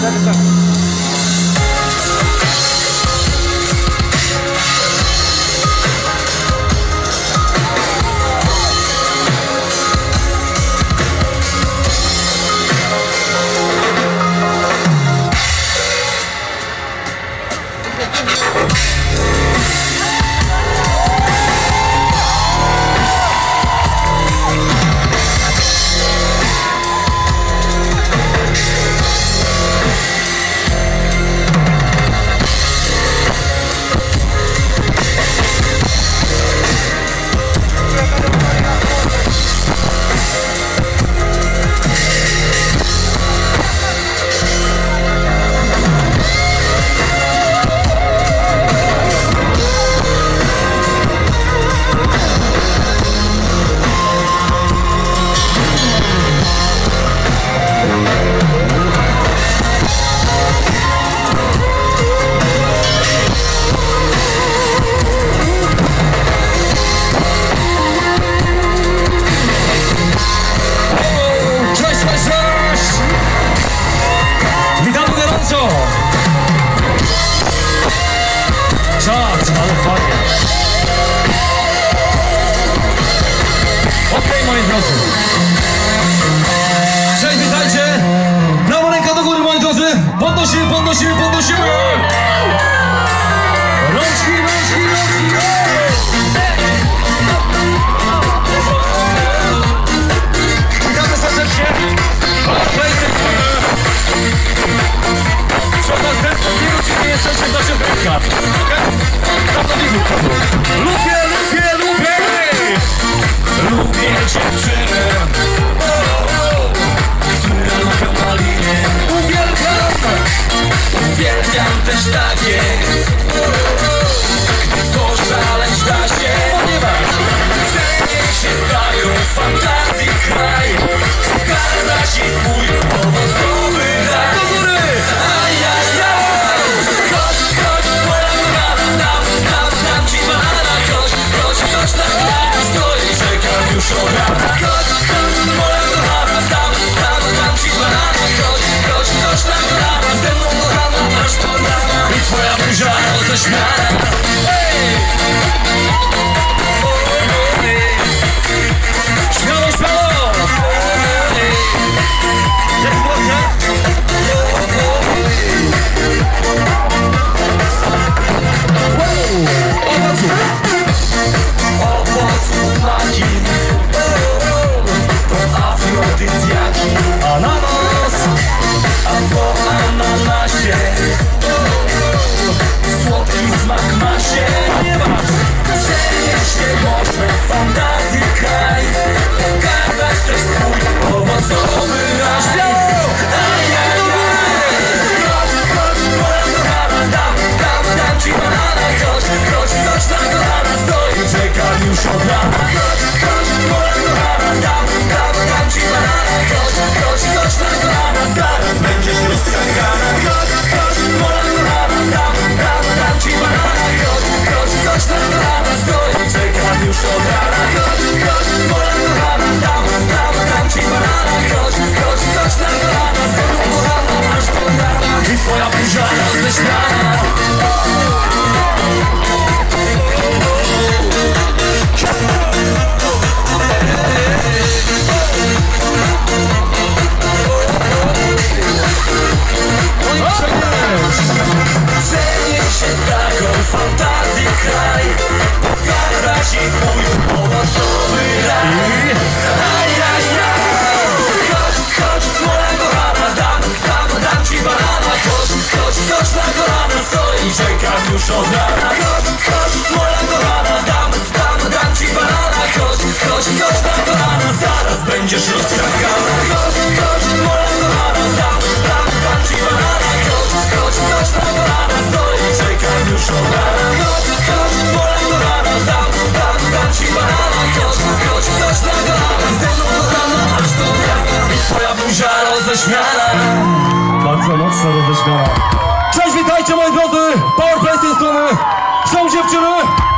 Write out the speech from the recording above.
Dá licença. Lubię, lubię, lubię. Lubię dziewczynę Christmas night. Chodź na kolana, stoi, od Chodź, chodź, moja kochana, dam, dam, dam ci banana. Chodź, chodź, chodź na kolana, zaraz będziesz rozstrachana roześmiana Bardzo mocno roześmiana Cześć, witajcie moi drodzy! Powerplay z tej strony! Są dziewczyny!